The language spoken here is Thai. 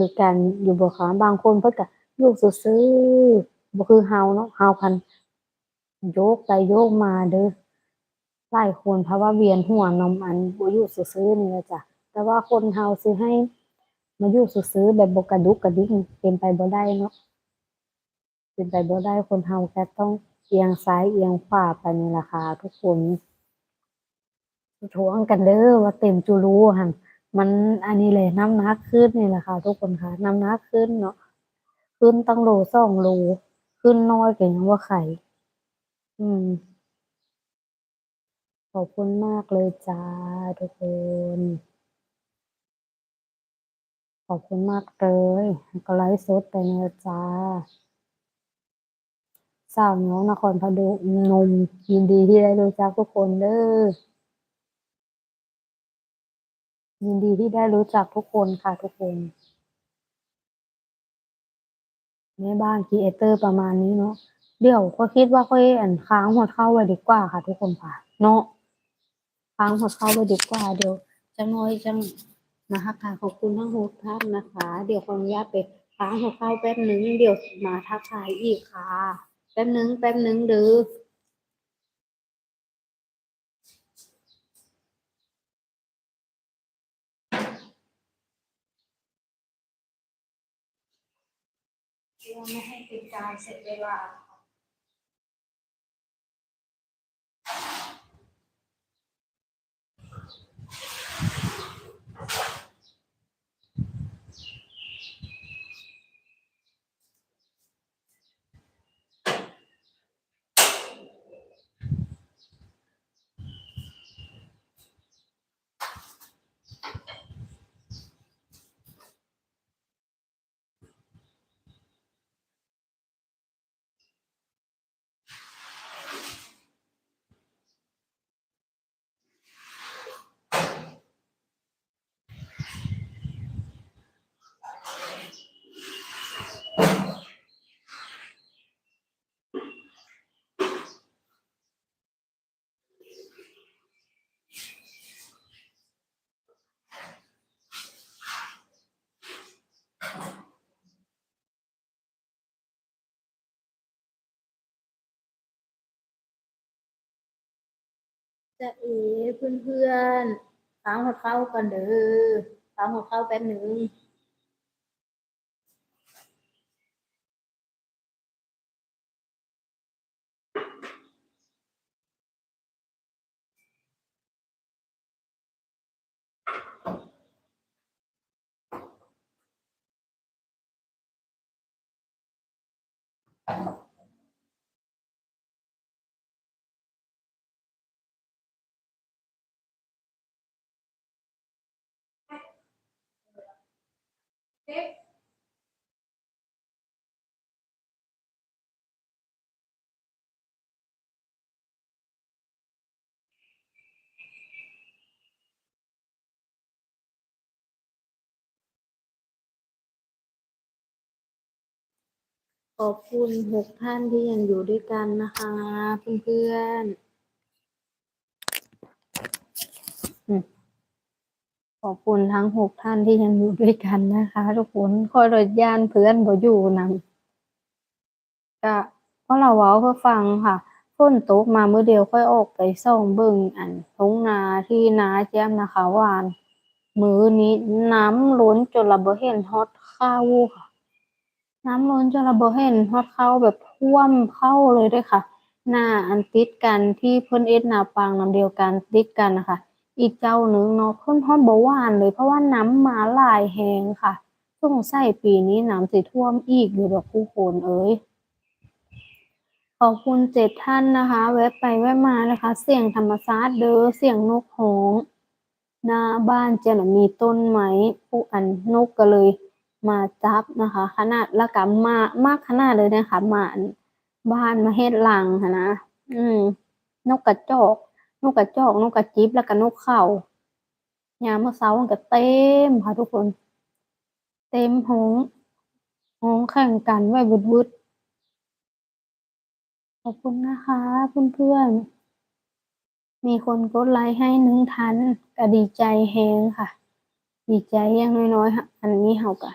คือกันอยู่บ่คะบางคนเพิ่นก็อยู่ซื่อบ่คือเฮาเนาะเฮาคันโยกไปโยกมาเด้อหลายคนเพราะว่าเวียนหัวนำอันบ่อยู่ซื่อนี่แหละจ้ะแต่ว่าคนเฮาสิให้ มาอยู่ซื่อแบบบ่กระดุกกระดิกเป็นไปบ่ได้เนาะเป็นไปบ่ได้คนเฮาก็ต้องเอียงซ้ายเอียงขวาไปนี่ล่ะค่ะทุกคนท้วงกันเด้อว่าเต็มจุรูหั่น มันอันนี้เลยน้ำหนักขึ้นนี่แหละค่ะ ทุกคนค่ะน้ำหนักขึ้นเนาะขึ้นตั้งโลสองโลขึ้นน้อยก็ยังว่าไข่อืมขอบคุณมากเลยจ้าทุกคน ขอบคุณมากเลยก็ไลฟ์สดไปนะจ้าสาวน้องนครพดุนมยินดีที่ได้รู้จักทุกคนเด้อ ยินดีที่ได้รู้จักทุกคนค่ะทุกคนแม่บ้านครีเอเตอร์ประมาณนี้เนาะเดี๋ยวก็คิดว่าค่อยอันค้างหัวเข้าไว้ดีกว่าค่ะ ทุกคนค่ะ เนาะค้างหัวเข้าไว้ดีกว่า เดี๋ยวจังน้อยจังนะคะค่ะขอบคุณทั้งหกท่านนะคะ เดี๋ยวขออนุญาตไปค้างหัวเข้าแป๊บนึงเดี๋ยวมาทักทายอีกค่ะ แป๊บนึงแป๊บนึงเด้อ เพื่อไม่ให้เป็นการเสร็จเวลา จะเอเพื่อนเพื่อนๆฟังหัวเข้ากันเด้อฟังหัวเข้าแป๊บหนึ่ง ขอบคุณหกท่านที่ยังอยู่ด้วยกันนะคะ เพื่อนๆ ขอบคุณทั้งหกท่านที่ยังอยู่ด้วยกันนะคะ ทุกคนคอยรถยานเพื่อนบ่อยู่นำก็เพราะเราเว้าเพื่อฟังค่ะฝนตกมาเมื้อเดียวค่อยออกไปส่องเบิ่งอันทุ่งนาที่นาแจ้มนะคะวาน มื้อนี้น้ำล้นจนเราบ่เห็นฮอดข้าวค่ะ น้ำล้นจนเราบ่เห็นฮอดข้าวแบบท่วมเข้าเลยด้อค่ะ หน้าอันติดกันที่เพิ่นเอ็ดนาปางนำเดียวกันติดกันนะคะ อีกเจ้าหนึ่งเนาะเพิ่นฮอดบ่หวานเลยเพราะว่าน้ำมาหลายแรงค่ะสงสัยปีนี้น้ำสิท่วมอีกอยู่ดอกผู้คนเอ๋ยขอบคุณเจ็ดท่านนะคะ แวะไปแวะมานะคะ เสียงธรรมชาติเด้อเสียงนกฮ้องหน้าบ้านเจนมีต้นไม้ผู้อันนกก็เลยมาจับนะคะ ขนาดล้วก็มามากขนาดเลยนะคะมาบ้านมาเฮ็ดรังนนะ อืม นกกระจอก นกกระจอกนกกระจิบแล้วก็นกเขายามมื้อเช้ามันก็เต็มค่ะทุกคน เต็มฮ้องฮ้องแข่งกันไว้วึดๆขอบคุณนะคะเพื่อนๆมีคนกดไลค์ให้หนึ่งท่านก็ดีใจแรงค่ะ ดีใจอย่างน้อยๆอันนี้เราก็